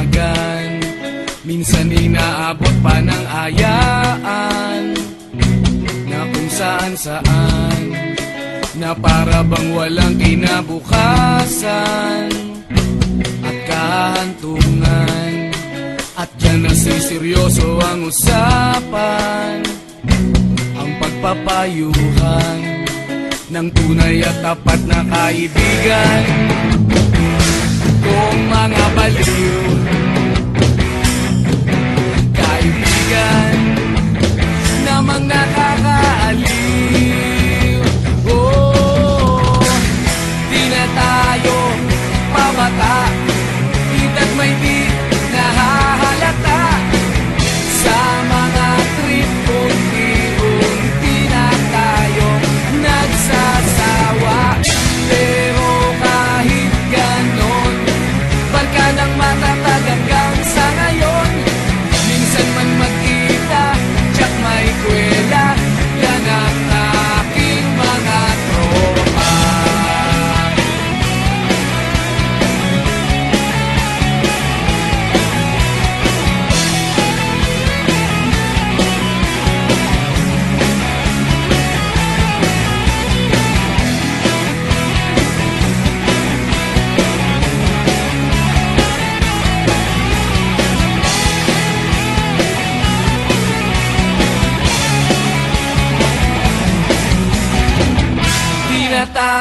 magdamagan Minsan inaabot pa ng ayaan Na kung saan saan Na para bang walang kinabukasan At kahantungan. At dyan nasiseryoso ang usapan Ang pagpapayuhan ng tunay at tapat na kaibigan. Kung mga baliw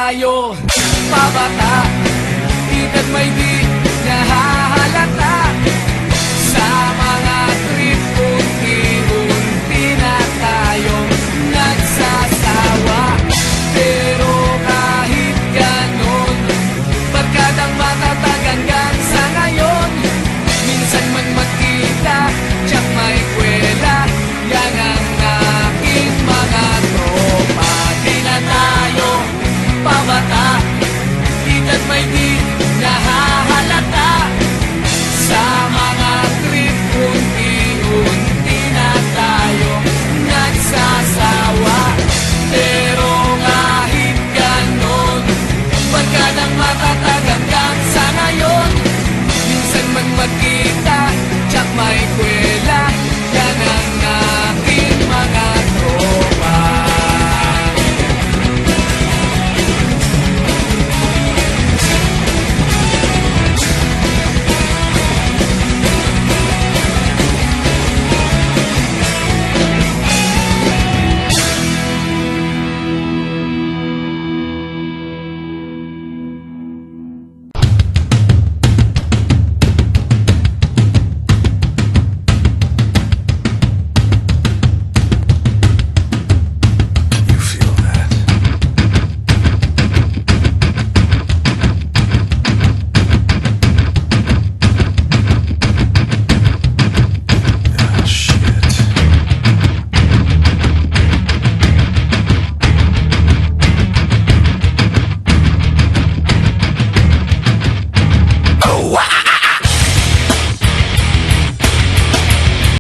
tayo. Pabata Edad may di need now.